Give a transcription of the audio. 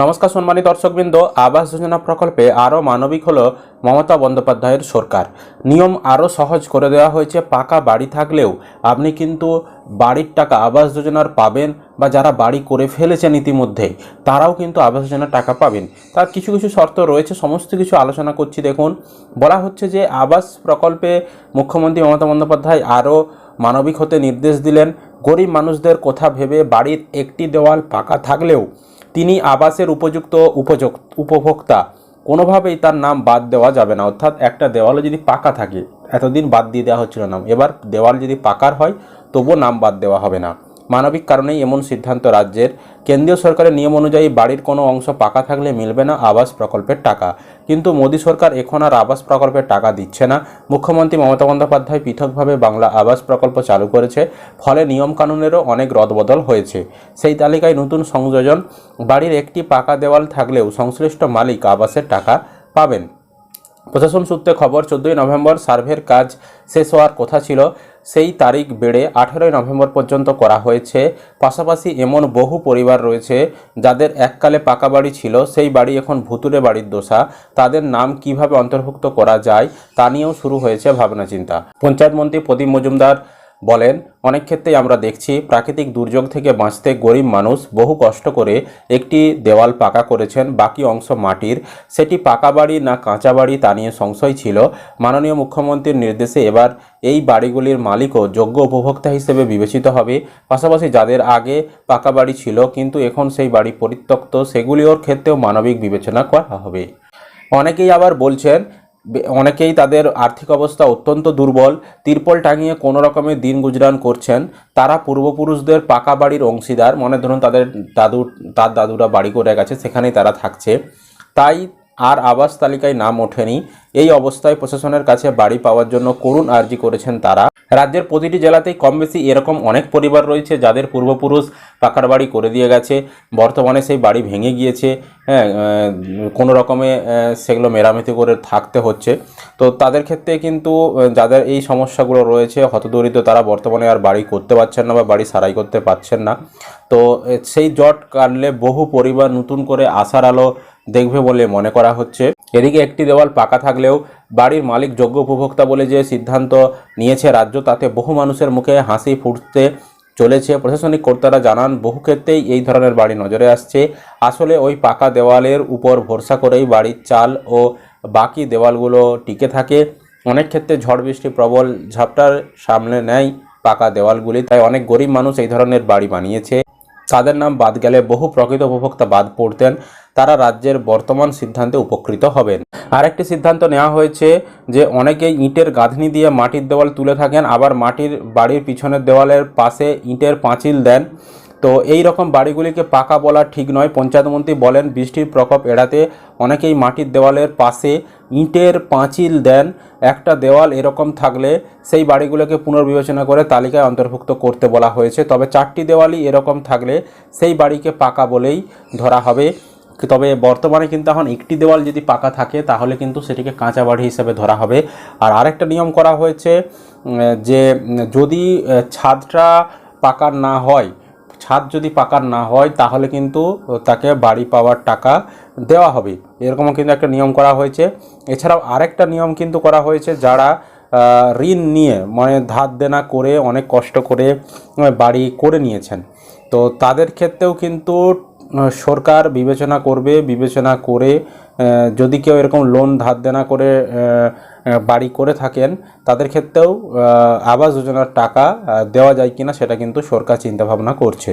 নমস্কার সম্মানিত দর্শকবৃন্দ, আবাস যোজনা প্রকল্পে আরও মানবিক হলো মমতা বন্দ্যোপাধ্যায়ের সরকার। নিয়ম আরও সহজ করে দেওয়া হয়েছে, পাকা বাড়ি থাকলেও আপনি কিন্তু বাড়ির টাকা আবাস যোজনার পাবেন বা যারা বাড়ি করে ফেলেছেন ইতিমধ্যেই, তারাও কিন্তু আবাস যোজনার টাকা পাবেন। তার কিছু কিছু শর্ত রয়েছে, সমস্ত কিছু আলোচনা করছি, দেখুন। বলা হচ্ছে যে আবাস প্রকল্পে মুখ্যমন্ত্রী মমতা বন্দ্যোপাধ্যায় আরও মানবিক হতে নির্দেশ দিলেন। গরিব মানুষদের কথা ভেবে বাড়ির একটি দেওয়াল পাকা থাকলেও তিনি আবাসের উপযুক্ত উপযোগ উপভোক্তা। কোনোভাবেই তার নাম বাদ দেওয়া যাবে না। অর্থাৎ একটা দেওয়ালে যদি পাকা থাকে, এতদিন বাদ দিয়ে দেওয়া হচ্ছিল নাম এবার দেওয়াল যদি পাকার হয়, তবুও নাম বাদ দেওয়া হবে না। মানবিক কারণেই এমন সিদ্ধান্ত রাজ্যের কেন্দ্রীয় সরকারের নিয়ম অনুযায়ী বাড়ির কোনো অংশ পাকা থাকলে মিলবে না আবাস প্রকল্পের টাকা। কিন্তু মোদী সরকার এখন আর আবাস প্রকল্পের টাকা দিচ্ছে না। মুখ্যমন্ত্রী মমতা বন্দ্যোপাধ্যায় পৃথকভাবে বাংলা আবাস প্রকল্প চালু করেছে, ফলে নিয়মকানুনেরও অনেক রদবদল হয়েছে। সেই তালিকায় নতুন সংযোজন, বাড়ির একটি পাকা দেওয়াল থাকলেও সংশ্লিষ্ট মালিক আবাসের টাকা পাবেন। প্রশাসন সূত্রে খবর, চোদ্দোই নভেম্বর সার্ভের কাজ শেষ হওয়ার কথা ছিল। সেই তারিখ বেড়ে আঠেরোই নভেম্বর পর্যন্ত করা হয়েছে। পাশাপাশি এমন বহু পরিবার রয়েছে যাদের এককালে পাকা বাড়ি ছিল, সেই বাড়ি এখন ভুতুরে বাড়ির দোষা তাদের নাম কীভাবে অন্তর্ভুক্ত করা যায় তা নিয়েও শুরু হয়েছে ভাবনা চিন্তা পঞ্চায়েত মন্ত্রী প্রদীপ মজুমদার বলেন, অনেক ক্ষেত্রেই আমরা দেখছি প্রাকৃতিক দুর্যোগ থেকে বাঁচতে গরিব মানুষ বহু কষ্ট করে একটি দেওয়াল পাকা করেছেন, বাকি অংশ মাটির। সেটি পাকা বাড়ি না কাঁচা বাড়ি তা নিয়ে সংশয় ছিল। মাননীয় মুখ্যমন্ত্রীর নির্দেশে এবার এই বাড়িগুলির মালিকও যোগ্য উপভোক্তা হিসেবে বিবেচিত হবে। পাশাপাশি যাদের আগে পাকা বাড়ি ছিল, কিন্তু এখন সেই বাড়ি পরিত্যক্ত সেগুলিওর ক্ষেত্রেও মানবিক বিবেচনা করা হবে। অনেকেই আবার বলছেন অনেকেই তাদের আর্থিক অবস্থা অত্যন্ত দুর্বল, তিরপল টাঙিয়ে কোনো রকমের দিন গুজরান করছেন। তারা পূর্বপুরুষদের পাকা বাড়ির অংশীদার, মনে ধরুন তাদের দাদু, তার দাদুরা বাড়ি করে গেছে, সেখানেই তারা থাকছে। তাই আর আবাস তালিকায় নাম ওঠেনি। এই অবস্থায় প্রশাসনের কাছে বাড়ি পাওয়ার জন্য করুণ আর্জি করেছেন তারা। রাজ্যের প্রতিটি জেলাতেই কম বেশি এরকম অনেক পরিবার রয়েছে যাদের পূর্বপুরুষ পাকার বাড়ি করে দিয়ে গেছে। বর্তমানে সেই বাড়ি ভেঙে গিয়েছে। হ্যাঁ কোনো রকমে সেগুলো মেরামতি করে থাকতে হচ্ছে। তো তাদের ক্ষেত্রে কিন্তু যাদের এই সমস্যাগুলো রয়েছে, হতদরিদ্র তারা বর্তমানে আর বাড়ি করতে পারছেন না বা বাড়ি সারাই করতে পারছেন না। তো সেই জট কাটলে বহু পরিবার নতুন করে আশার আলো দেখবে বলে মনে করা হচ্ছে। এদিকে একটি দেওয়াল পাকা থাকলেও বাড়ির মালিক যোগ্য উপভোক্তা বলে যে সিদ্ধান্ত নিয়েছে রাজ্য, তাতে বহু মানুষের মুখে হাসি ফুটতে চলেছে। প্রশাসনিক কর্তারা জানান, বহু ক্ষেত্রেই এই ধরনের বাড়ি নজরে আসছে। আসলে ওই পাকা দেওয়ালের উপর ভরসা করেই বাড়ির চাল ও বাকি দেওয়ালগুলো টিকে থাকে। অনেক ক্ষেত্রে ঝড়, বৃষ্টি, প্রবল ঝাপটার সামনে নেয় পাকা দেওয়ালগুলি, তাই অনেক গরিব মানুষ এই ধরনের বাড়ি বানিয়েছে। তাদের নাম বাদ গেলে বহু প্রকৃত উপভোক্তা বাদ পড়তেন, তারা রাজ্যের বর্তমান সিদ্ধান্তে উপকৃত হবেন। আরেকটি সিদ্ধান্ত নেওয়া হয়েছে যে অনেকেই ইঁটের গাঁথনি দিয়ে মাটির দেওয়াল তুলে থাকেন, আবার মাটির বাড়ির পিছনের দেওয়ালের পাশে ইঁটের পাঁচিল দেন। তো এই রকম বাড়িগুলিকে পাকা বলা ঠিক নয়। পঞ্চায়েত মন্ত্রী বলেন, বৃষ্টির প্রকোপ এড়াতে অনেকেই মাটির দেওয়ালের পাশে ইটের পাঁচিল দেন। একটা দেওয়াল এরকম থাকলে সেই বাড়িগুলোকে পুনর্বিবেচনা করে তালিকায় অন্তর্ভুক্ত করতে বলা হয়েছে। তবে চারটি দেওয়ালই এরকম থাকলে সেই বাড়িকে পাকা বলেই ধরা হবে। তবে বর্তমানে কিন্তু এখন একটি দেওয়াল যদি পাকা থাকে, তাহলে কিন্তু সেটিকে কাঁচা বাড়ি হিসেবে ধরা হবে। আর আরেকটা নিয়ম করা হয়েছে যে যদি ছাদটা পাকার না হয় ছাদ যদি পাকার না হয়, তাহলে কিন্তু তাকে বাড়ি পাওয়ার টাকা দেওয়া হবে। এরকমও কিন্তু একটা নিয়ম করা হয়েছে। এছাড়াও আরেকটা নিয়ম কিন্তু করা হয়েছে, যারা ঋণ নিয়ে মানে ধার দেনা করে অনেক কষ্ট করে বাড়ি করে নিয়েছেন। তো তাদের ক্ষেত্রেও কিন্তু সরকার বিবেচনা করবে, বিবেচনা করে যদি কেউ এরকম লোন ধার দেনা করে বাড়ি করে থাকেন, তাদের ক্ষেত্রেও আবাস যোজনার টাকা দেওয়া যায় কিনা সেটা কিন্তু সরকার চিন্তাভাবনা করছে।